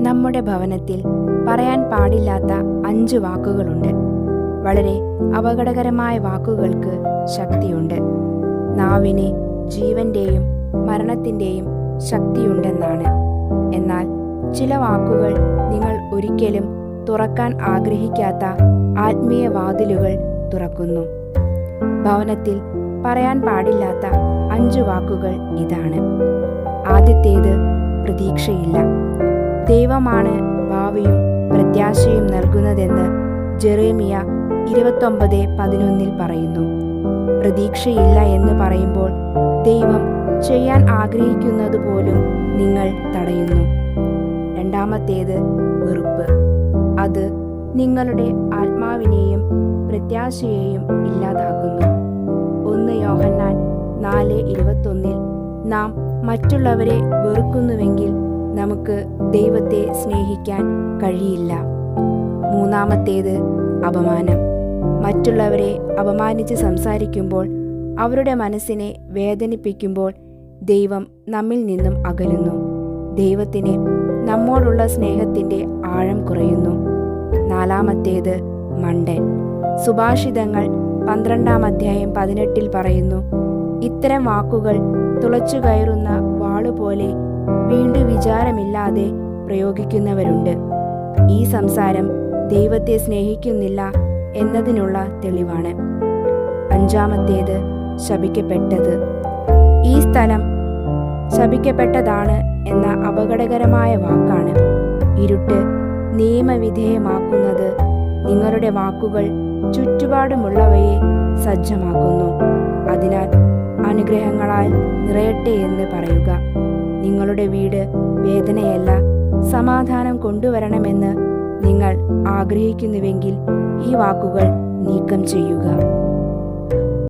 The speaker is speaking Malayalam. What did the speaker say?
നമ്മുടെ ഭവനത്തിൽ പറയാൻ പാടില്ലാത്ത അഞ്ച് വാക്കുകളുണ്ട്. വളരെ അപകടകരമായ വാക്കുകൾക്ക് ശക്തിയുണ്ട്. നാവിന് ജീവന്റെയും മരണത്തിന്റെയും ശക്തിയുണ്ടെന്നാണ്. എന്നാൽ ചില വാക്കുകൾ നിങ്ങൾ ഒരിക്കലും തുറക്കാൻ ആഗ്രഹിക്കാത്ത ആത്മീയ വാതിലുകൾ തുറക്കുന്നു. ഭവനത്തിൽ പറയാൻ പാടില്ലാത്ത അഞ്ച് വാക്കുകൾ ഇതാണ്. ആദ്യത്തേത് പ്രതീക്ഷയില്ല. ദൈവമാണ് ഭാവിയും പ്രത്യാശയും നൽകുന്നതെന്ന് ജെറേമിയ ഇരുപത്തൊമ്പത് പതിനൊന്നിൽ പറയുന്നു. പ്രതീക്ഷയില്ല എന്ന് പറയുമ്പോൾ ദൈവം ചെയ്യാൻ ആഗ്രഹിക്കുന്നത് പോലും നിങ്ങൾ തടയുന്നു. രണ്ടാമത്തേത് വെറുപ്പ്. അത് നിങ്ങളുടെ ആത്മാവിനെയും പ്രത്യാശയെയും ഇല്ലാതാക്കുന്നു. ഒന്ന് യോഹന്നാൻ നാല് ഇരുപത്തൊന്നിൽ നാം മറ്റുള്ളവരെ വെറുക്കുന്നുവെങ്കിൽ നമുക്ക് ദൈവത്തെ സ്നേഹിക്കാൻ കഴിയില്ല. മൂന്നാമത്തേത് അപമാനം. മറ്റുള്ളവരെ അപമാനിച്ച് സംസാരിക്കുമ്പോൾ അവരുടെ മനസ്സിനെ വേദനിപ്പിക്കുമ്പോൾ ദൈവം നമ്മിൽ നിന്നും അകലുന്നു. ദൈവത്തിന് നമ്മോടുള്ള സ്നേഹത്തിന്റെ ആഴം കുറയുന്നു. നാലാമത്തേത് മണ്ടൻ. സുഭാഷിതങ്ങൾ പന്ത്രണ്ടാം അധ്യായം പതിനെട്ടിൽ പറയുന്നു ഇത്തരം വാക്കുകൾ തുളച്ചു കയറുന്ന വാളുപോലെ വീണ്ടും വിചാരമില്ലാതെ പ്രയോഗിക്കുന്നവരുണ്ട്. ഈ സംസാരം ദൈവത്തെ സ്നേഹിക്കുന്നില്ല എന്നതിനുള്ള തെളിവാണ്. അഞ്ചാമത്തേത് ശപിക്കപ്പെട്ടത്. ഈ സ്ഥലം ശപിക്കപ്പെട്ടതാണ് എന്ന അപകടകരമായ വാക്കാണ്. ഇരുട്ട് നിയമവിധേയമാക്കുന്നത് നിങ്ങളുടെ വാക്കുകൾ ചുറ്റുപാടുമുള്ളവയെ സജ്ജമാക്കുന്നു. അതിനാൽ അനുഗ്രഹങ്ങളാൽ നിറയട്ടെ എന്ന് പറയുക. നിങ്ങളുടെ വീട് വേദനയല്ല. സമാധാനം കൊണ്ടുവരണമെന്ന് നിങ്ങൾ ആഗ്രഹിക്കുന്നുവെങ്കിൽ ഈ വാക്കുകൾ നീക്കം ചെയ്യുക.